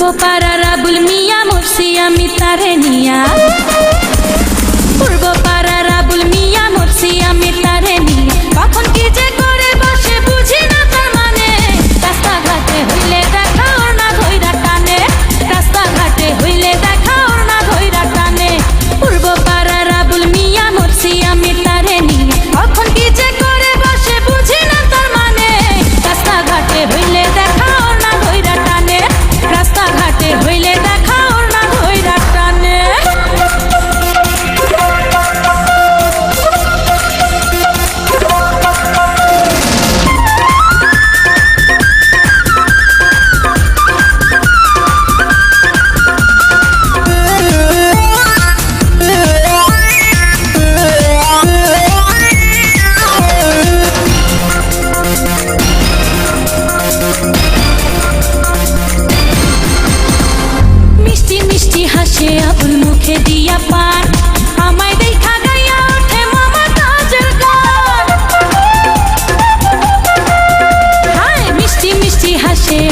পূর্ব পাড়া রাবুল মিয়া মরসি আমি তারে নিয়া। হাসে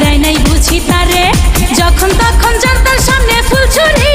দেয় নাই বুঝি তারে? যখন তখন জনতার সামনে ফুল ছড়িয়ে